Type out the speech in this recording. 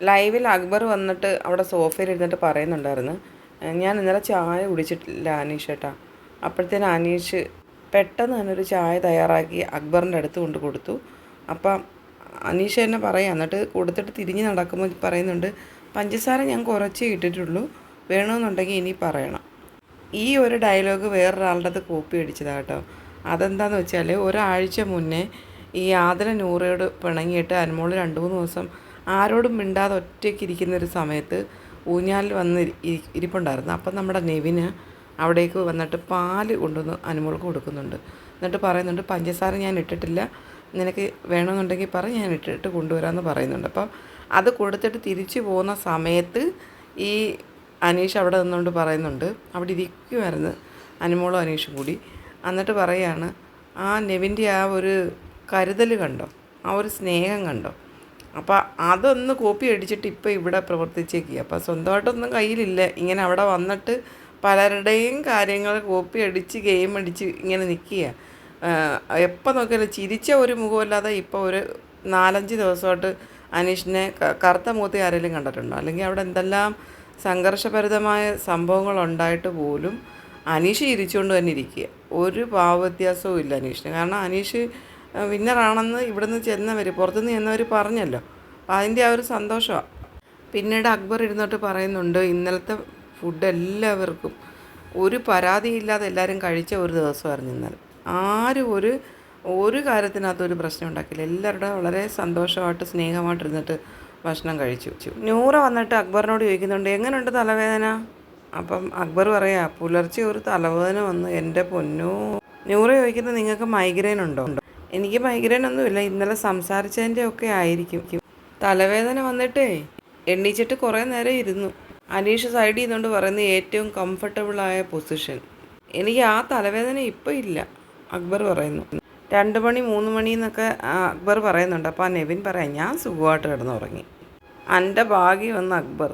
ലൈവിൽ അക്ബർ വന്നിട്ട് അവിടെ സോഫയിൽ ഇരുന്നിട്ട് പറയുന്നുണ്ടായിരുന്നു. ഞാൻ ഇന്നലെ ചായ കുടിച്ചിട്ടില്ല അനീഷ് ഏട്ടാ. അപ്പോഴത്തേന് അനീഷ് പെട്ടെന്ന് തന്നെ ഒരു ചായ തയ്യാറാക്കി അക്ബറിന്റെ അടുത്ത് കൊണ്ട് കൊടുത്തു. അപ്പം അനീഷ് തന്നെ പറയാം എന്നിട്ട് കൊടുത്തിട്ട് തിരിഞ്ഞ് നടക്കുമ്പോൾ പറയുന്നുണ്ട് പഞ്ചസാര ഞാൻ കുറച്ചേ ഇട്ടിട്ടുള്ളൂ വേണമെന്നുണ്ടെങ്കിൽ ഇനി പറയണം. ഈ ഒരു ഡയലോഗ് വേറൊരാളുടെ കോപ്പി അടിച്ചതാണ് കേട്ടോ. അതെന്താന്ന് വെച്ചാൽ ഒരാഴ്ച മുന്നേ ഈ ആദര നൂറയോട് പിണങ്ങിയിട്ട് അനുമോൾ രണ്ട് മൂന്ന് ദിവസം ആരോടും മിണ്ടാതെ ഒറ്റയ്ക്ക് ഇരിക്കുന്ന ഒരു സമയത്ത് ഊഞ്ഞാലിൽ വന്ന് ഇരി- ഇരി- ഇരിപ്പുണ്ടായിരുന്നു. അപ്പം നമ്മുടെ നെവിന് അവിടേക്ക് വന്നിട്ട് പാൽ കൊണ്ടുവന്ന് അനുമോൾക്ക് കൊടുക്കുന്നുണ്ട്. എന്നിട്ട് പറയുന്നുണ്ട് പഞ്ചസാര ഞാൻ ഇട്ടിട്ടില്ല. നിനക്ക് വേണമെന്നുണ്ടെങ്കിൽ പറ ഞാൻ ഇട്ടിട്ട് കൊണ്ടുവരാമെന്ന് പറയുന്നുണ്ട്. അപ്പം അത് കൊടുത്തിട്ട് തിരിച്ചു പോകുന്ന സമയത്ത് ഈ അനീഷ് അവിടെ നിന്നുകൊണ്ട് പറയുന്നുണ്ട്. അവിടെ ഇരിക്കുമായിരുന്നു അനുമോളും അനീഷും കൂടി. എന്നിട്ട് പറയാണ് ആ നെവിന്റെ ആ ഒരു കരുതൽ കണ്ടോ? ആ ഒരു സ്നേഹം കണ്ടോ? അപ്പോൾ അതൊന്ന് കോപ്പി അടിച്ചിട്ട് ഇപ്പോൾ ഇവിടെ പ്രവർത്തിച്ചേക്കുക അപ്പോൾ സ്വന്തമായിട്ടൊന്നും കയ്യിലില്ല. ഇങ്ങനെ അവിടെ വന്നിട്ട് പലരുടെയും കാര്യങ്ങൾ കോപ്പി അടിച്ച് ഗെയിം അടിച്ച് ഇങ്ങനെ നിൽക്കുക എപ്പോൾ നോക്കിയാലും ചിരിച്ച ഒരു മുഖമല്ലാതെ ഇപ്പോൾ ഒരു നാലഞ്ച് ദിവസമായിട്ട് അനീഷിനെ കറുത്ത മൂത്തി ആരെങ്കിലും കണ്ടിട്ടുണ്ടോ? അല്ലെങ്കിൽ അവിടെ എന്തെല്ലാം സംഘർഷഭരിതമായ സംഭവങ്ങൾ ഉണ്ടായിട്ട് പോലും അനീഷ് ചിരിച്ചുകൊണ്ട് തന്നെ ഇരിക്കുക. ഒരു ഭാവവ്യത്യാസവും ഇല്ല അനീഷിന്. കാരണം അനീഷ് വിന്നറാണെന്ന് ഇവിടുന്ന് ചെന്നവർ പുറത്തുനിന്ന് ചെന്നവർ പറഞ്ഞല്ലോ. അപ്പോൾ അതിന്റെ ആ ഒരു സന്തോഷമാണ് പിന്നീട് അക്ബർ ഇരുന്നോട്ട് പറയുന്നുണ്ട് ഇന്നലത്തെ ഫുഡ് എല്ലാവർക്കും ഒരു പരാതിയില്ലാതെ എല്ലാവരും കഴിച്ച ഒരു ദിവസമായിരുന്നു ഇന്നലെ. ആരും ഒരു ഒരു കാര്യത്തിനകത്ത് ഒരു പ്രശ്നം ഉണ്ടാക്കില്ല എല്ലാവരുടെ വളരെ സന്തോഷമായിട്ട് സ്നേഹമായിട്ട് ഇരുന്നിട്ട് ഭക്ഷണം കഴിച്ചു നൂറ വന്നിട്ട് അക്ബറിനോട് ചോദിക്കുന്നുണ്ട് എങ്ങനെയുണ്ട് തലവേദന? അപ്പം അക്ബർ പറയാ പുലർച്ചെ ഒരു തലവേദന വന്ന് എന്റെ പൊന്നു. നൂറ ചോദിക്കുന്നത് നിങ്ങൾക്ക് മൈഗ്രെയിൻ ഉണ്ടോ? എനിക്ക് മൈഗ്രൈനൊന്നുമില്ല. ഇന്നലെ സംസാരിച്ചതിന്റെ ഒക്കെ ആയിരിക്കും. തലവേദന വന്നിട്ടേ എണ്ണീച്ചിട്ട് കുറേ നേരം ഇരുന്നു. അനീഷ് സൈഡ് ചെയ്തുകൊണ്ട് പറയുന്ന ഏറ്റവും കംഫർട്ടബിളായ പൊസിഷൻ എനിക്ക് ആ തലവേദന ഇപ്പോൾ ഇല്ല അക്ബർ പറയുന്നു. രണ്ട് മണി മൂന്ന് മണി എന്നൊക്കെ അക്ബർ പറയുന്നുണ്ട്. അപ്പോൾ ആ നെവിൻ പറയാം ഞാൻ സുഖമായിട്ട് കിടന്നുറങ്ങി. എന്റെ ഭാഗ്യം വന്ന് അക്ബർ.